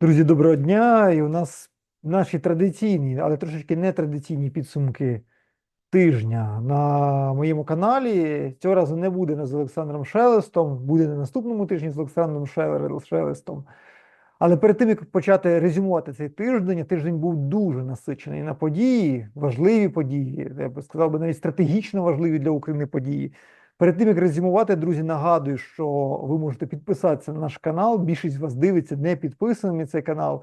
Друзі, доброго дня! І у нас наші традиційні, але трошечки нетрадиційні підсумки тижня на моєму каналі. Цього разу не буде не з Олександром Шелестом, буде на наступному тижні з Олександром Шелестом. Але перед тим, як почати резюмувати цей тиждень, тиждень був дуже насичений на події, важливі події, я би сказав би навіть стратегічно важливі для України події. Перед тим як резюмувати, друзі, нагадую, що ви можете підписатися на наш канал. Більшість вас дивиться не підписаними на цей канал.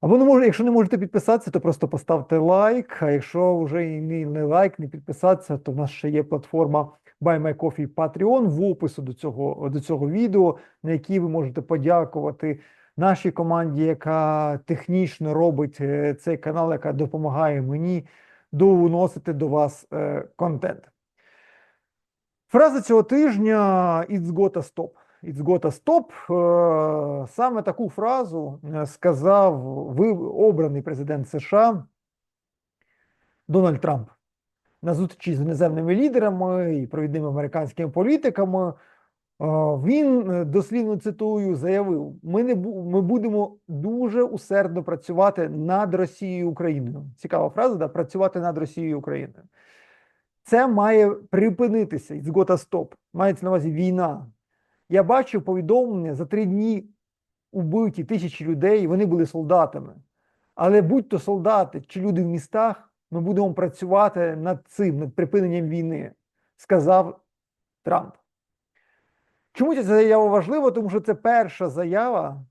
Або не може, якщо не можете підписатися, то просто поставте лайк. А якщо вже не, не лайк, не підписатися, то в нас ще є платформа Buy My Coffee Patreon в опису до цього, до цього відео, на якій ви можете подякувати нашій команді, яка технічно робить е, цей канал, яка допомагає мені доносити до вас е, контент. Фраза цього тижня «It's gotta stop». «It's gotta stop». Е, Саме таку фразу е, сказав обраний президент США Дональд Трамп на зустрічі з іноземними лідерами і провідними американськими політиками. Е, Він дослівно цитую заявив: ми не ми будемо дуже усердно працювати над Росією Україною. Цікава фраза, да? працювати над Росією Україною. Це має припинитися. It's gotta stop. Мається на увазі війна. Я бачив повідомлення за три дні убиті тисячі людей, вони були солдатами. Але будь-то солдати чи люди в містах, ми будемо працювати над цим, над припиненням війни, сказав Трамп. Чому ця заява важлива? Тому що це перша заява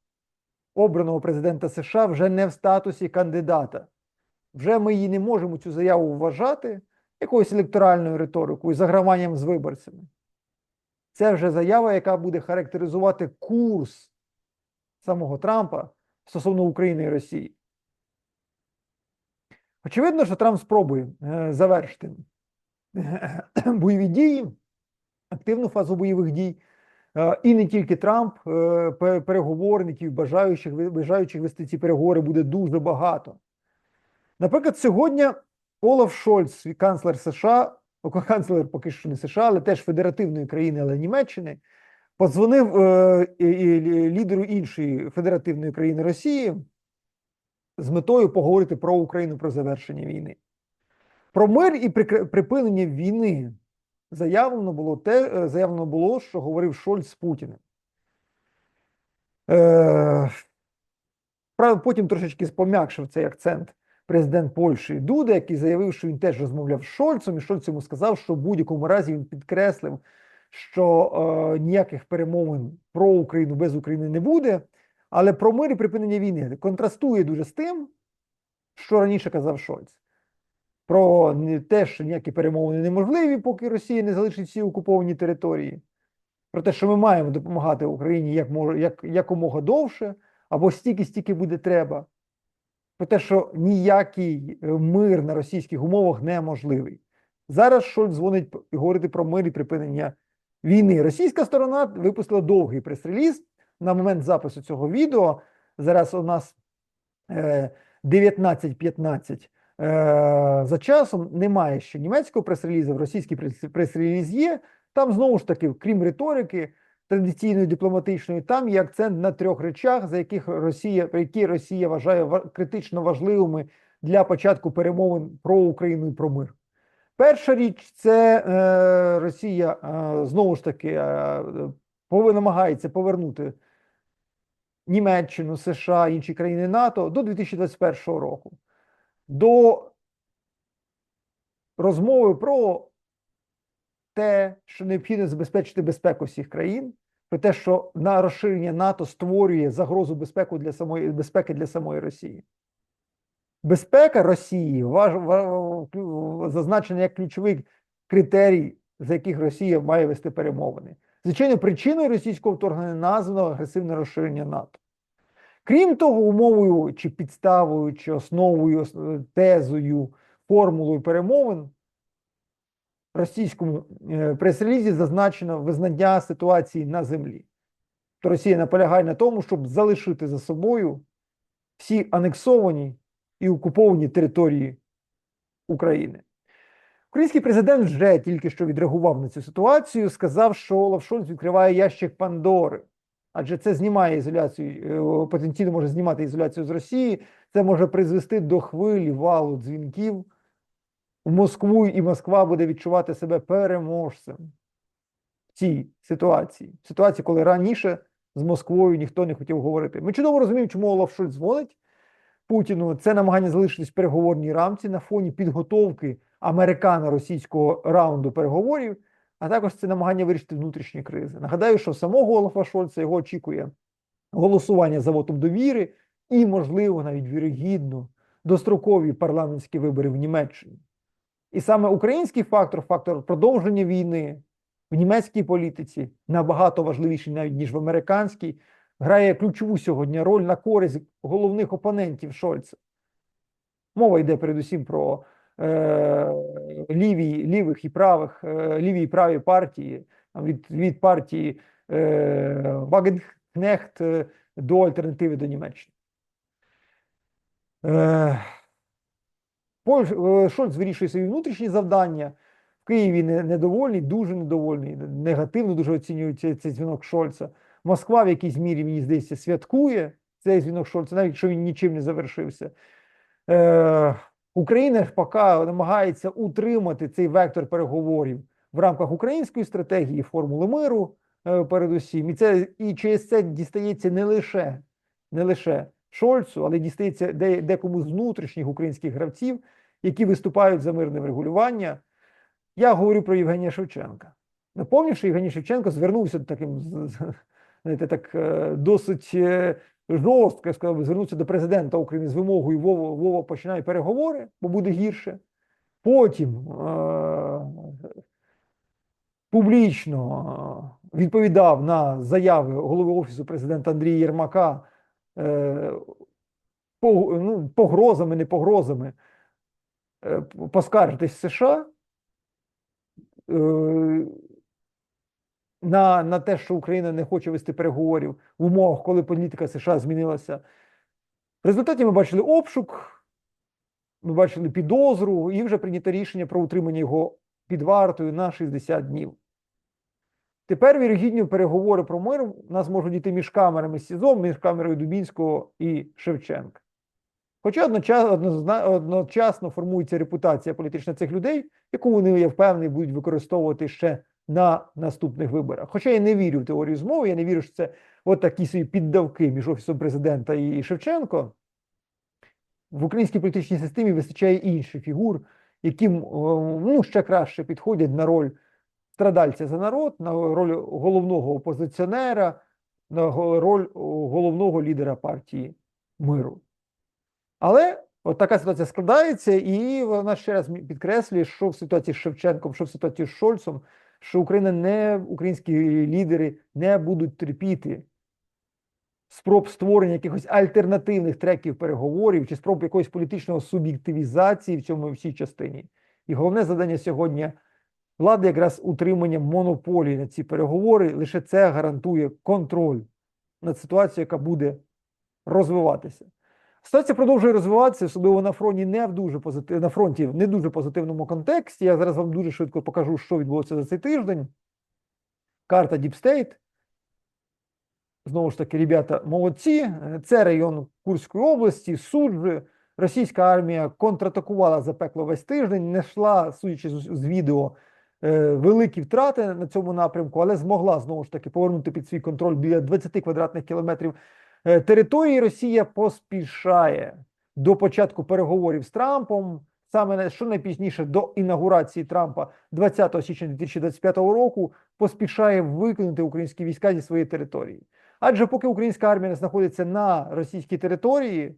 обраного президента США вже не в статусі кандидата. Вже ми її не можемо цю заяву вважати якоюсь електоральною риторикою, заграванням з виборцями. Це вже заява, яка буде характеризувати курс самого Трампа стосовно України і Росії. Очевидно, що Трамп спробує е, завершити бойові дії, активну фазу бойових дій. Е, І не тільки Трамп, е, переговорників, бажаючих, бажаючих вести ці переговори буде дуже багато. Наприклад, сьогодні Олаф Шольц, канцлер США, канцлер поки що не США, але теж федеративної країни, але Німеччини, подзвонив е, лідеру іншої федеративної країни Росії з метою поговорити про Україну про завершення війни. Про мир і припинення війни заявлено було те, е, заявлено було, що говорив Шольц з Путіним. Е, потім трошечки пом'якшив цей акцент президент Польщі Дуда, який заявив, що він теж розмовляв з Шольцем, і Шольц йому сказав, що в будь-якому разі він підкреслив, що е, ніяких перемовин про Україну без України не буде, але про мир і припинення війни контрастує дуже з тим, що раніше казав Шольц. Про те, що ніякі перемовини неможливі, поки Росія не залишить всі окуповані території. Про те, що ми маємо допомагати Україні як мож, як, якомога довше, або стільки, стільки буде треба. Про те, що ніякий е, мир на російських умовах неможливий. Зараз Шольц дзвонить говорити про мир і припинення війни. Російська сторона випустила довгий прес-реліз на момент запису цього відео. Зараз у нас е, 19.15 е, за часом. Немає ще німецького прес-релізу, російський прес- прес-реліз є. Там знову ж таки, крім риторики традиційної дипломатичної, там є акцент на трьох речах, за яких Росія, які Росія вважає критично важливими для початку перемовин про Україну і про мир. Перша річ це е, Росія е, знову ж таки е, намагається повернути Німеччину, США, інші країни НАТО до 2021 року. До розмови про те, що необхідно забезпечити безпеку всіх країн, про те, що на розширення НАТО створює загрозу безпеку для самої безпеки для самої Росії. Безпека Росії важ, зазначена як ключовий критерій, за яких Росія має вести перемовини. Звичайно, причиною російського вторгнення названо агресивне розширення НАТО. Крім того, умовою чи підставою, чи основою, тезою, формулою перемовин російському е, прес-релізі зазначено визнання ситуації на землі. То Росія наполягає на тому, щоб залишити за собою всі анексовані і окуповані території України. Український президент вже тільки що відреагував на цю ситуацію, сказав, що Олаф Шольц відкриває ящик Пандори. адже це знімає ізоляцію, е, потенційно може знімати ізоляцію з Росії. Це може призвести до хвилі валу дзвінків в Москву, і Москва буде відчувати себе переможцем в цій ситуації. Ситуації, коли раніше з Москвою ніхто не хотів говорити. Ми чудово розуміємо, чому Олаф Шольц дзвонить Путіну. Це намагання залишитись в переговорній рамці на фоні підготовки американо-російського раунду переговорів, а також це намагання вирішити внутрішні кризи. Нагадаю, що самого Олафа Шольца його очікує голосування за вотом довіри і, можливо, навіть вірогідно дострокові парламентські вибори в Німеччині. І саме український фактор, фактор продовження війни в німецькій політиці набагато важливіший навіть ніж в американській, грає ключову сьогодні роль на користь головних опонентів Шольца. Мова йде передусім про е, ліві, лівих і правих, е, ліві і праві партії, від, від партії е, Вагенкнехт до альтернативи до Німеччини. Е, Шольц вирішує свої внутрішні завдання. В Києві недовольний, дуже недовольний, негативно дуже оцінюють цей, цей дзвінок Шольца. Москва в якійсь мірі, мені здається, святкує цей дзвінок Шольца, навіть якщо він нічим не завершився. Е, Україна ж поки намагається утримати цей вектор переговорів в рамках української стратегії формули миру, е, передусім. І це і через це дістається не лише, не лише Шольцу, але дістається де, декому з внутрішніх українських гравців, які виступають за мирне врегулювання. Я говорю про Євгенія Шевченка. Напомню, що Євгеній Шевченко звернувся таким знаєте, так е, досить е, жорстко, я сказав, звернувся до президента України з вимогою Вова, Вова починає переговори, бо буде гірше. Потім е, публічно е, відповідав на заяви голови Офісу президента Андрія Єрмака ну, погрозами, не погрозами е, поскаржитись США е, на, на те, що Україна не хоче вести переговорів в умовах, коли політика США змінилася. В результаті ми бачили обшук, ми бачили підозру і вже прийнято рішення про утримання його під вартою на 60 днів. Тепер, вірогідні, переговори про мир у нас можуть йти між камерами СІЗО, між камерою Дубінського і Шевченка. Хоча одночасно, одночасно формується репутація політична цих людей, яку вони, я впевнений, будуть використовувати ще на наступних виборах. Хоча я не вірю в теорію змови, я не вірю, що це от такі собі піддавки між Офісом президента і Шевченко. В українській політичній системі вистачає інших фігур, е, ну, ще краще підходять на роль страдальця за народ, на роль головного опозиціонера, на роль головного лідера партії миру. Але от така ситуація складається, і вона ще раз підкреслює, що в ситуації з Шевченком, що в ситуації з Шольцом, що Україна не українські лідери не будуть терпіти спроб створення якихось альтернативних треків переговорів чи спроб якоїсь політичної суб'єктивізації в цьому всій частині. І головне завдання сьогодні влади якраз утримання монополії на ці переговори. Лише це гарантує контроль над ситуацією, яка буде розвиватися. Ситуація продовжує розвиватися, особливо на фронті не в дуже позитив... на фронті в не дуже позитивному контексті. Я зараз вам дуже швидко покажу, що відбулося за цей тиждень. Карта State. Знову ж таки, ребята, молодці. Це район Курської області, Суджі. Російська армія контратакувала запекло весь тиждень, не йшла, судячи з, відео, великі втрати на цьому напрямку, але змогла знову ж таки повернути під свій контроль біля 20 квадратних кілометрів е, території. Росія поспішає до початку переговорів з Трампом. Саме що найпізніше до інаугурації Трампа 20 січня 2025 року поспішає викинути українські війська зі своєї території. Адже поки українська армія знаходиться на російській території,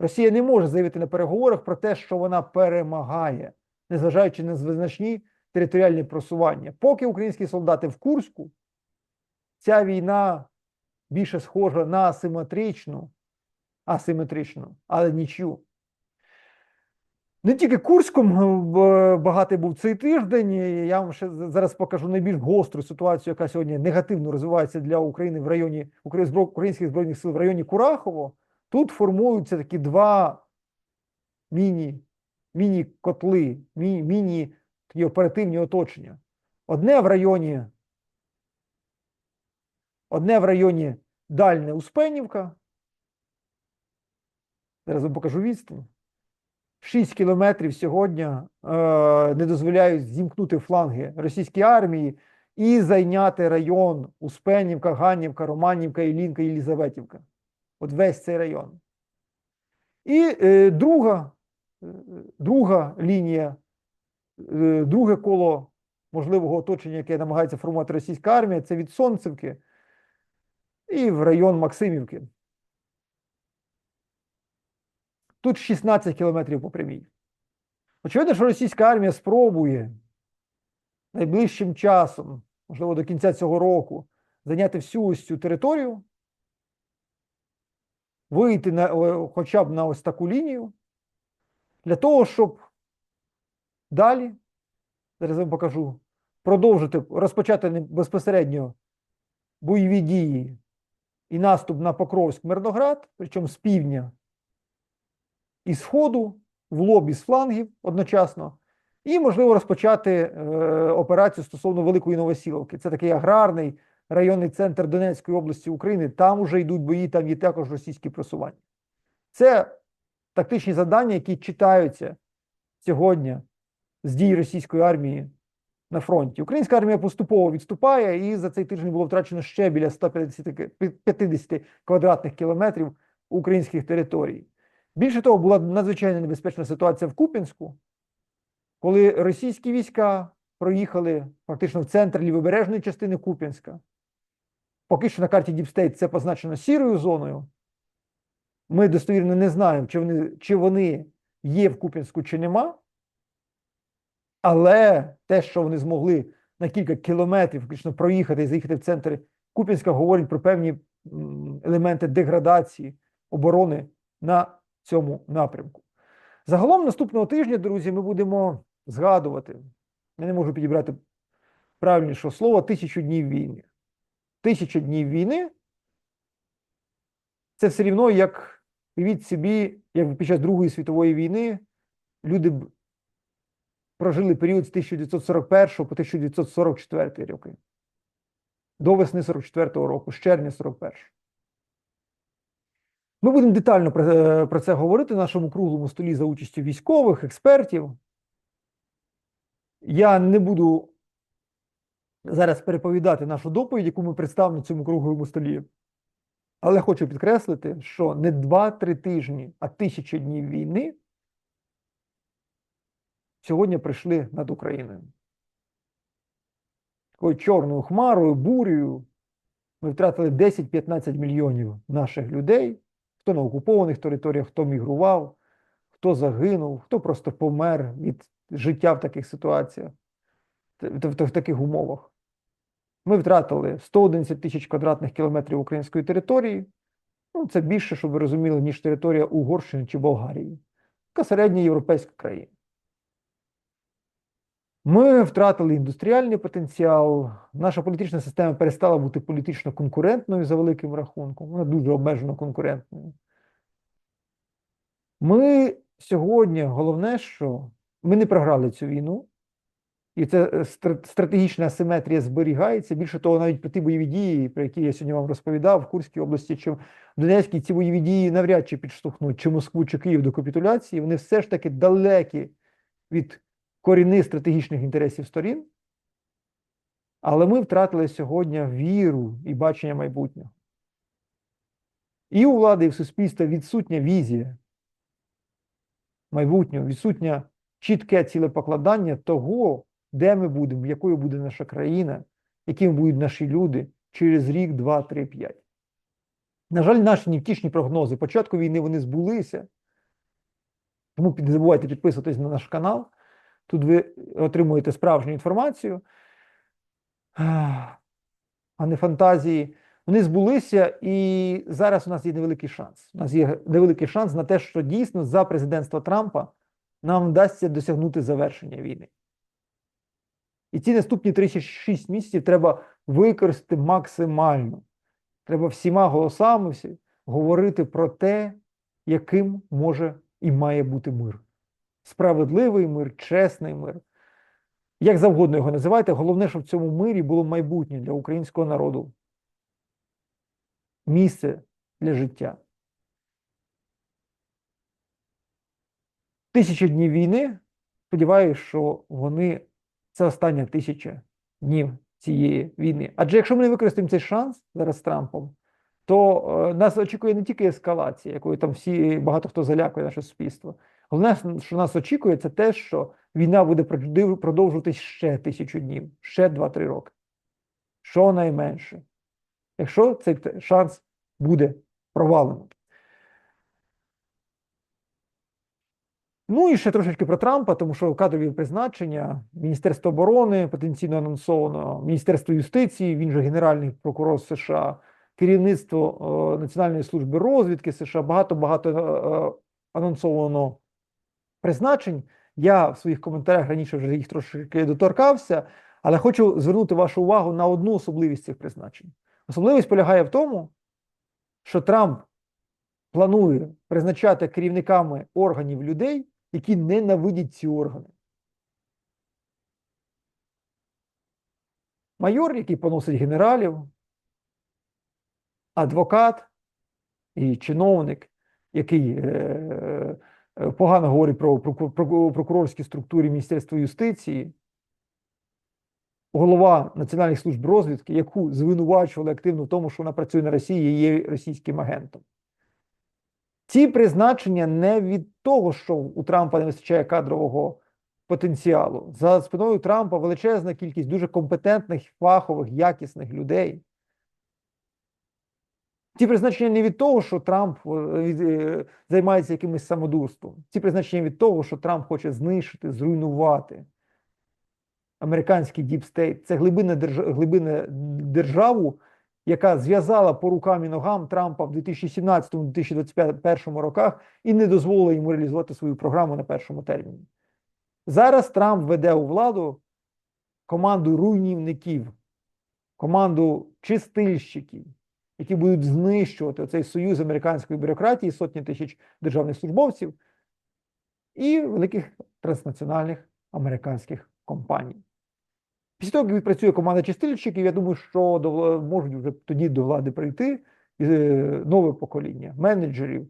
Росія не може заявити на переговорах про те, що вона перемагає, незважаючи на значні територіальні просування. Поки українські солдати в Курську, ця війна більше схожа на асиметричну, асиметричну, але нічю. Не тільки Курськом е, багатий був цей тиждень. Я вам ще зараз покажу найбільш гостру ситуацію, яка сьогодні негативно розвивається для України в районі українських збройних сил в районі Курахово. Тут формуються такі два міні, міні-котли, міні, міні такі оперативні оточення. Одне в районі Одне в районі Дальне Успенівка. Зараз вам покажу відстань. 6 кілометрів сьогодні е, не дозволяють зімкнути фланги російській армії і зайняти район Успенівка, Ганнівка, Романівка, Ілінка, Єлізаветівка. От весь цей район. І е, друга, друга лінія, е, друге коло можливого оточення, яке намагається формувати російська армія, це від Сонцевки і в район Максимівки. Тут 16 кілометрів по прямій. Очевидно, що російська армія спробує найближчим часом, можливо, до кінця цього року, зайняти всю ось цю територію, вийти на, хоча б на ось таку лінію, для того, щоб далі, зараз я вам покажу, продовжити розпочати безпосередньо бойові дії і наступ на Покровськ Мирноград, причому з півдня і сходу, в лоб і з флангів одночасно, і, можливо, розпочати е, операцію стосовно Великої Новосіловки. Це такий аграрний районний центр Донецької області України. Там вже йдуть бої, там є також російські просування. Це тактичні завдання, які читаються сьогодні з дій російської армії на фронті. Українська армія поступово відступає, і за цей тиждень було втрачено ще біля 150 квадратних кілометрів українських територій. Більше того, була надзвичайно небезпечна ситуація в Куп'янську, коли російські війська проїхали фактично в центр лівобережної частини Куп'янська. Поки що на карті Діпстейт це позначено сірою зоною. Ми достовірно не знаємо, чи вони, чи вони є в Куп'янську, чи нема. Але те, що вони змогли на кілька кілометрів фактично проїхати і заїхати в центр Куп'янська, говорить про певні елементи деградації оборони на цьому напрямку. Загалом наступного тижня, друзі, ми будемо згадувати. Я не можу підібрати правильнішого слова тисячу днів війни. Тисяча днів війни це все рівно, як уявіть собі, як під час Другої світової війни люди б прожили період з 1941 по 1944 роки. До весни 44-го року, з червня 41 Ми будемо детально про, е, про це говорити на нашому круглому столі за участю військових, експертів. Я не буду зараз переповідати нашу доповідь, яку ми представимо на цьому круглому столі. Але хочу підкреслити, що не 2-3 тижні, а тисячі днів війни сьогодні прийшли над Україною. Такою чорною хмарою, бурею. Ми втратили 10-15 мільйонів наших людей, хто на окупованих територіях, хто мігрував, хто загинув, хто просто помер від життя в таких ситуаціях, в, таких умовах. Ми втратили 111 тисяч квадратних кілометрів української території. Ну, це більше, щоб ви розуміли, ніж територія Угорщини чи Болгарії, яка середня європейська країна. Ми втратили індустріальний потенціал. Наша політична система перестала бути політично конкурентною за великим рахунком. Вона дуже обмежено конкурентною. Ми сьогодні, головне, що ми не програли цю війну, і це е, стратегічна асиметрія зберігається. Більше того, навіть ті бойові дії, про які я сьогодні вам розповідав, в Курській області чи в Донецькій, ці бойові дії навряд чи підштовхнуть чи Москву, чи Київ до капітуляції. Вони все ж таки далекі від корінних стратегічних інтересів сторін. Але ми втратили сьогодні віру і бачення майбутнього. І у влади, і в суспільства відсутня візія майбутнього, відсутнє чітке цілепокладання того, де ми будемо, якою буде наша країна, якими будуть наші люди через рік, два, три, п'ять. На жаль, наші невтішні прогнози початку війни вони збулися. Тому не забувайте підписуватись на наш канал. Тут ви отримуєте справжню інформацію, а не фантазії. Вони збулися, і зараз у нас є невеликий шанс. У нас є невеликий шанс на те, що дійсно за президентства Трампа нам вдасться досягнути завершення війни. І ці наступні 36 місяців треба використати максимально. Треба всіма голосами всі говорити про те, яким може і має бути мир. Справедливий мир, чесний мир. Як завгодно його називайте, головне, щоб в цьому мирі було майбутнє для українського народу. місце для життя. Тисяча днів війни. Сподіваюся, що вони це остання тисяча днів цієї війни. Адже якщо ми не використаємо цей шанс зараз з Трампом, то е, нас очікує не тільки ескалація, якою там всі багато хто залякує наше суспільство. Головне, що нас очікує, це те, що війна буде продовжуватись ще тисячу днів, ще 2-3 роки. Щонайменше. Якщо цей шанс буде провалено. Ну і ще трошечки про Трампа, тому що кадрові призначення Міністерство оборони потенційно анонсовано, Міністерство юстиції, він же Генеральний прокурор США, керівництво е, Національної служби розвідки США, багато-багато е, е, анонсовано призначень. Я в своїх коментарях раніше вже їх трошки доторкався, але хочу звернути вашу увагу на одну особливість цих призначень. Особливість полягає в тому, що Трамп планує призначати керівниками органів людей, які ненавидять ці органи. Майор, який поносить генералів, адвокат і чиновник, який е, е, погано говорить про проку- проку- прокурорські структури Міністерства юстиції, голова Національної служби розвідки, яку звинувачували активно в тому, що вона працює на Росії і є російським агентом. Ці призначення не від того, що у Трампа не вистачає кадрового потенціалу. За спиною Трампа величезна кількість дуже компетентних, фахових, якісних людей. Ці призначення не від того, що Трамп е, е, займається якимось самодурством. Ці призначення від того, що Трамп хоче знищити, зруйнувати американський діпстейт. Це глибинна державу, яка зв'язала по рукам і ногам Трампа в 2017-2021 роках і не дозволила йому реалізувати свою програму на першому терміні. Зараз Трамп веде у владу команду руйнівників, команду чистильщиків, які будуть знищувати цей союз американської бюрократії, сотні тисяч державних службовців і великих транснаціональних американських компаній. Після того, як відпрацює команда чистильщиків, я думаю, що до, можуть вже тоді до влади прийти е, нове покоління менеджерів.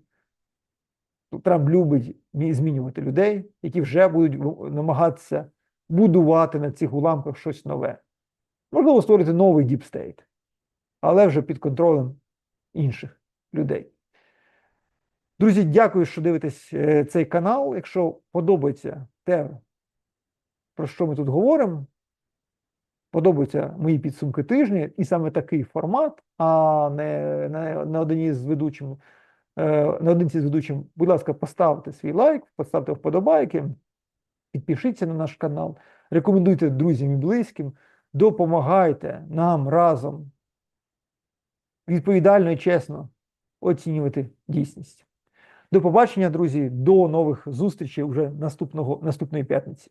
Трамп любить змінювати людей, які вже будуть намагатися будувати на цих уламках щось нове. Можливо, створити новий діпстейт, але вже під контролем інших людей. Друзі, дякую, що дивитесь е, цей канал. Якщо подобається те, про що ми тут говоримо, подобаються мої підсумки тижня, і саме такий формат, а не на одній з ведучим, е, наодинці з ведучим, будь ласка, поставте свій лайк, поставте вподобайки, підпишіться на наш канал, рекомендуйте друзям і близьким, допомагайте нам разом відповідально і чесно оцінювати дійсність. До побачення, друзі, до нових зустрічей уже наступного, наступної п'ятниці.